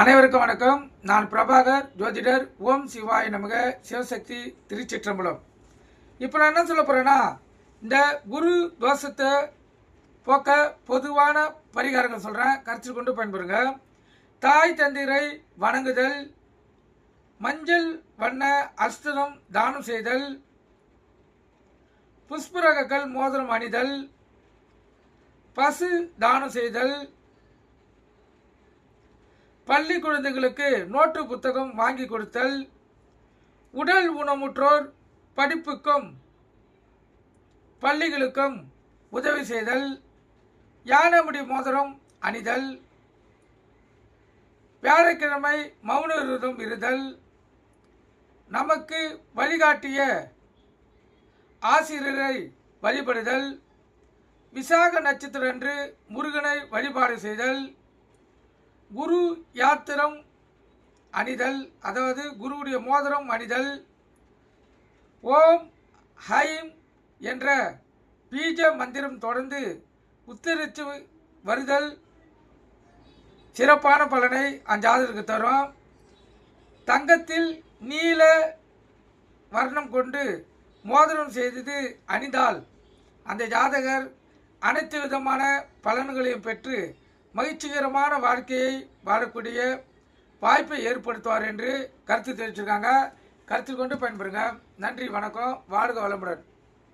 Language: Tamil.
அனைவருக்கும் வணக்கம். நான் பிரபாகர் ஜோதிடர் ஓம் சிவாய நமக சிவசக்தி திருச்சிற்றம்பலம். இப்போ நான் என்ன சொல்ல போகிறேன்னா இந்த குரு தோஷத்தை போக்க பொதுவான பரிகாரங்கள் சொல்கிறேன் கருத்தில் கொண்டு பயன்பெறுங்க. தாய் தந்திரை வணங்குதல் மஞ்சள் வண்ண அஸ்தனம் தானம் செய்தல் புஷ்பரகங்கள் மோதிரம் அணிதல் பசு தானம் செய்தல் பள்ளி குழந்தைகளுக்கு நோட்டு புத்தகம் வாங்கி கொடுத்தல் உடல் ஊனமுற்றோர் படிப்புக்கும் பள்ளிகளுக்கும் உதவி செய்தல் யானைமுடி மோதிரம் அணிதல் வியாழக்கிழமை மௌன விரதம் இருதல் நமக்கு வழிகாட்டிய ஆசிரியரை வழிபடுதல் விசாக நட்சத்திரன்று முருகனை வழிபாடு செய்தல் குரு யாத்திரம் அணிதல் அதாவது குருவுடைய மோதிரம் அணிதல். ஓம் ஹைம் என்ற பீஜ மந்திரம் தொடர்ந்து உத்தரித்து வருதல். சிறப்பான பலனை அஞ்சாதருக்கு தரும். தங்கத்தில் நீல வர்ணம் கொண்டு மோதிரம் செய்தது அணிந்தால் அந்த ஜாதகர் அனைத்து விதமான பலன்களையும் பெற்று மகிழ்ச்சிகரமான வாழ்க்கையை வாழக்கூடிய வாய்ப்பை ஏற்படுத்துவார் என்று கருத்து தெரிவிச்சிருக்காங்க. கருத்தில் கொண்டு பயன்பெறுங்க. நன்றி வணக்கம். வாழ்க வளமுடன்.